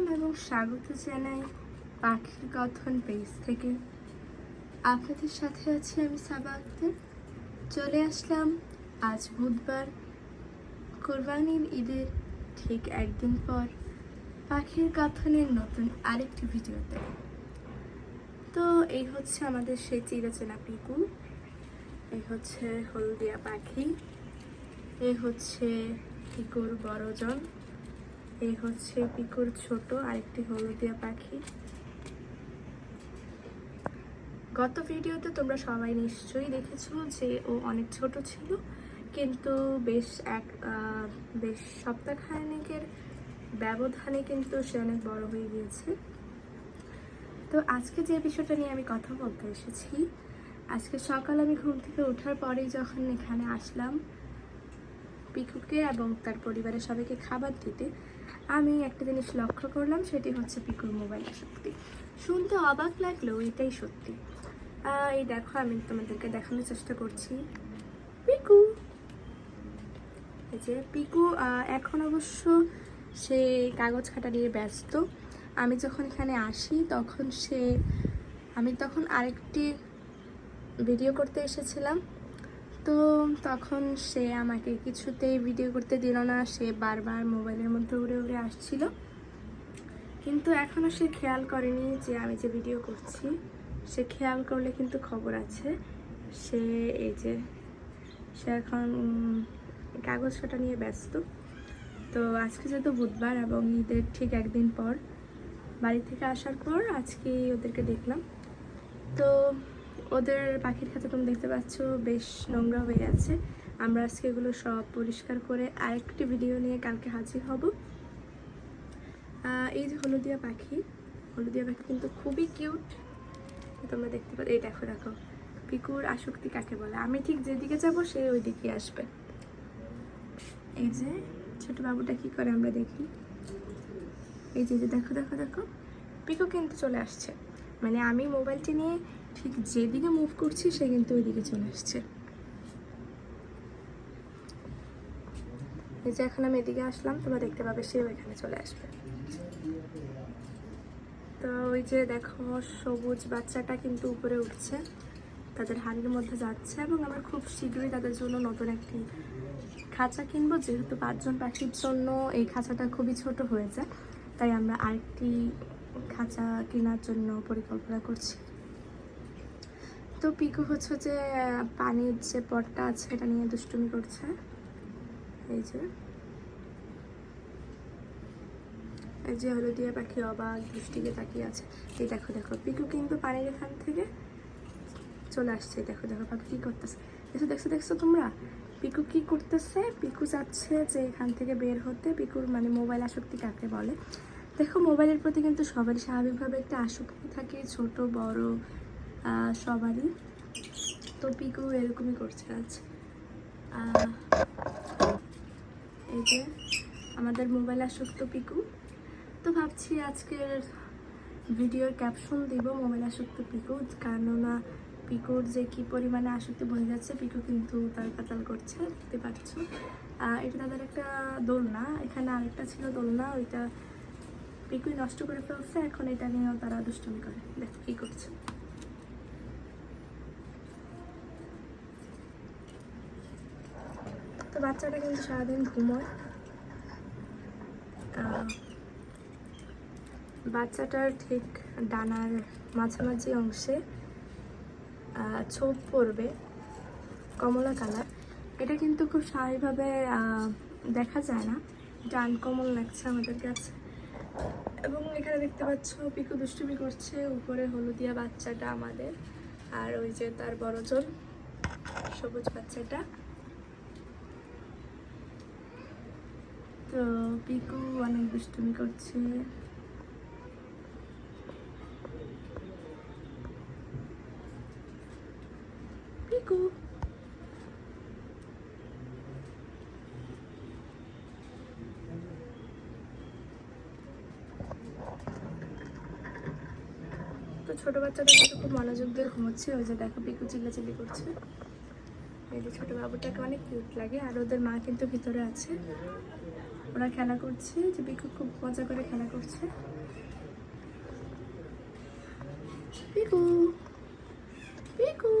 সালাম এবং স্বাগত জানাই পাখির কথন পেজ থেকে। আপনাদের সাথে আছি আমি সাবা আক্তার। চলে আসলাম আজ বুধবার, কোরবানির ঈদের ঠিক একদিন পর পাখির কথনের নতুন আরেকটি ভিডিওতে। তো এই হচ্ছে আমাদের সেই চিরচেনা পিকু, এই হচ্ছে হলদিয়া পাখি, এই হচ্ছে পিকুর বড়জন। এই হচ্ছে পিকুর ছোট আরেকটি হলদিয়া পাখি। গত ভিডিওতে তোমরা সবাই নিশ্চয়ই দেখেছ যে ও অনেক ছোট ছিল, কিন্তু বেশ এক বেশ সপ্তাহখানেকের ব্যবধানে কিন্তু সে অনেক বড় হয়ে গিয়েছে। তো আজকে যে বিষয়টা নিয়ে আমি কথা বলতে এসেছি, আজকে সকাল আমি ঘুম থেকে ওঠার পরেই যখন এখানে আসলাম পিকুকে এবং তার পরিবারের সবাইকে খাবার দিতে, আমি একটা জিনিস লক্ষ্য করলাম, সেটি হচ্ছে পিকুর মোবাইল আসক্তি শুনতে অবাক লাগলেও এটাই সত্যি। এই দেখো, আমি তোমাদেরকে দেখানোর চেষ্টা করছি। পিকু! এই যে পিকু এখন অবশ্য সে কাগজ খাটা নিয়ে ব্যস্ত। আমি যখন এখানে আসি, তখন সে, আমি তখন আরেকটি ভিডিও করতে এসেছিলাম। তো তখন সে আমাকে কিছুতেই ভিডিও করতে দিল না। সে বারবার মোবাইলের মধ্যে উড়ে উড়ে আসছিল। কিন্তু এখনও সে খেয়াল করেনি যে আমি যে ভিডিও করছি, সে খেয়াল করলে কিন্তু খবর আছে। সে এই যে, সে এখন কাগজ কাটা নিয়ে ব্যস্ত। তো আজকে যেহেতু বুধবার এবং ঈদের ঠিক একদিন পর বাড়ি থেকে আসার পর আজকে ওদেরকে দেখলাম। তো ওদের পাখির খাঁচা তুমি দেখতে পাচ্ছ, বেশ নোংরা হয়ে আছে। আমরা আজকে এগুলো সব পরিষ্কার করে আরেকটি ভিডিও নিয়ে কালকে হাজির হব। এই যে হলুদিয়া পাখি হলুদিয়া পাখি কিন্তু খুবই কিউট তোমরা দেখতে পাচ্ছ, এই দেখো দেখো, পিকুর আসক্তি কাকে বলে? আমি ঠিক যেদিকে যাব, সে ওই দিকে আসবে। এই যে ছোট বাবুটা কি করে আমরা দেখি? এই যে, দেখো দেখো দেখো, পিকু কিন্তু চলে আসছে। মানে আমি মোবাইলটি নিয়ে ঠিক যেদিকে মুভ করছি, সে কিন্তু ওইদিকে চলে আসছে। এই যে এখন আমি এদিকে আসলাম, তোমরা দেখতে পাবে সেও এখানে চলে আসবে। তো ওই যে দেখো, সবুজ বাচ্চাটা কিন্তু উপরে উঠছে, তাদের হাড়ির মধ্যে যাচ্ছে এবং আমরা খুব শীঘ্রই তাদের জন্য নতুন একটি খাঁচা কিনবো। যেহেতু পাঁচজন পাখির জন্য এই খাঁচাটা খুবই ছোট হয়ে যায় তাই আমরা আরেকটি খাঁচা কেনার জন্য পরিকল্পনা করছি। তো পিকু হচ্ছে যে, পানির যে পটটা আছে এটা নিয়ে দুষ্টুমি করছে। এই যে। এই যে হলুদিয়া পাখি অবাক দৃষ্টিকে তাকিয়ে আছে। এই দেখো দেখো, পিকু কিন্তু পানির এখান থেকে চলে আসছে। দেখো দেখো, পাখি কী করতেছে। দেখো, দেখছ দেখছ তোমরা? পিকু কি করতেছে? পিকু চাচ্ছে যে এখান থেকে বের হতে। পিকুর মানে মোবাইল আসক্তি কাকে বলে? দেখো, মোবাইলের প্রতি কিন্তু সবারই স্বাভাবিকভাবে একটা আসক্তি থাকে, ছোট, বড় সবারই। তো পিকু এরকমই করছে আজ। এই যে আমাদের মোবাইল আসক্ত পিকু। তো ভাবছি আজকের ভিডিওর ক্যাপশন দিব, মোবাইল আসক্ত পিকু। কেননা পিকুর যে কি পরিমাণে আসক্তি বোঝা যাচ্ছে, পিকু কিন্তু তার কাতাল করছে, দেখতে পাচ্ছ। এটা তাদের একটা দোলনা। এখানে আরেকটা ছিল দোলনা, ওইটা পিকুই নষ্ট করে ফেলছে, এখন এটা নিয়েও তারা দুষ্টমি করে। দেখ, কি করছে। তো বাচ্চাটা কিন্তু সারাদিন ঘুমোয়। বাচ্চাটার ঠিক ডানার মাঝামাঝি অংশে ছোপ পড়বে, কমলা কালার। এটা কিন্তু খুব স্বাভাবিকভাবে দেখা যায় না। এটা আনকমন লাগছে আমাদের কাছে। এবং এখানে দেখতে পাচ্ছ, পিকু দুষ্টুমি করছে, উপরে হলুদিয়া বাচ্চাটা আমাদের, আর ওই যে তার বড়জন সবুজ বাচ্চাটা। তো পিকু অনেক দুষ্টুমি করছে। তো ছোটো বাচ্চাদের খুব মনোযোগ দিয়ে ঘুমোচ্ছে, ওই যে দেখো পিকু চিল্লাচিল্লি করছে। এই যে ছোটো বাবুটাকে অনেক কিউট লাগে, আর ওদের মা কিন্তু ভিতরে আছে। ওরা খেলা করছে, যে পিকু খুব মজা করে খেলা করছে। পিকু পিকু।